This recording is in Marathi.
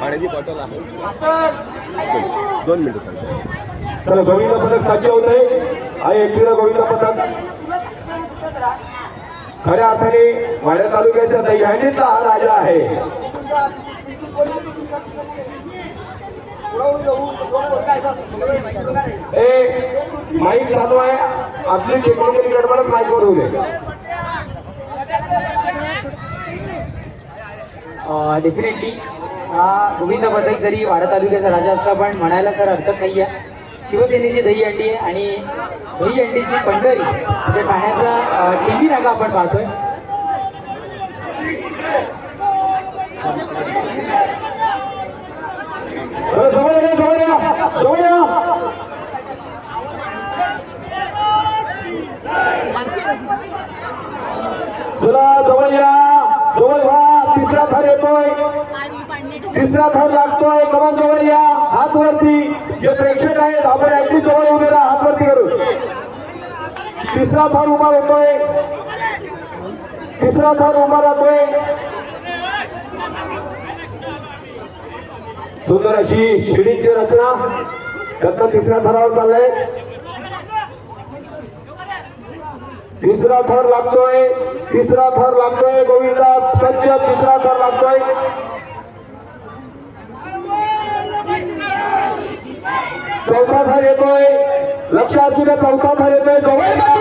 पाण्याची बॉटल आहे. दोन मिनिटं सांगतो. चला गोविंद पथक साध्य होत आहे आहे एकविरा गोविंद पथक. खऱ्या अर्थाने वाड्या तालुक्याच्या दह्यानीचा हा राजा आहे. ए माईक चालू आहे. आपली टेक्निकली गडबडच माईक वर होऊ दे uh, डेफिनेटली हा गोविंद पथक जरी वाडा तालुक्याचा राजा असला पण म्हणायला सर हरकत नाही आहे शिवसेनेची दही अंडी आहे आणि दही अंडीची पंढरी म्हणजे ठाण्याचा टीव्ही नाका आपण पाहतोय. चला, जवळ या जवळ चला जवळ या. जवळ व्हा तिसरा थर येतोय. तिसरा थर लागतोय. कमान जवळ या हात वरती जे प्रेक्षक आहेत आपण ऍक्टिव्ह जवळ उभे राहा हात वरती करू. तिसरा थर उभा होतोय. तिसरा थर उभा राहतोय. सुंदर अशी शिडींची रचना. त्यातनं तिसऱ्या थरावर चाललंय. तिसरा थर लागतोय. तिसरा थर लागतोय. गोविंदा सज्ज तिसरा थर लागतोय. चौथा थर येतोय. लक्ष असू द्या चौथा थर येतोय. गोविंदा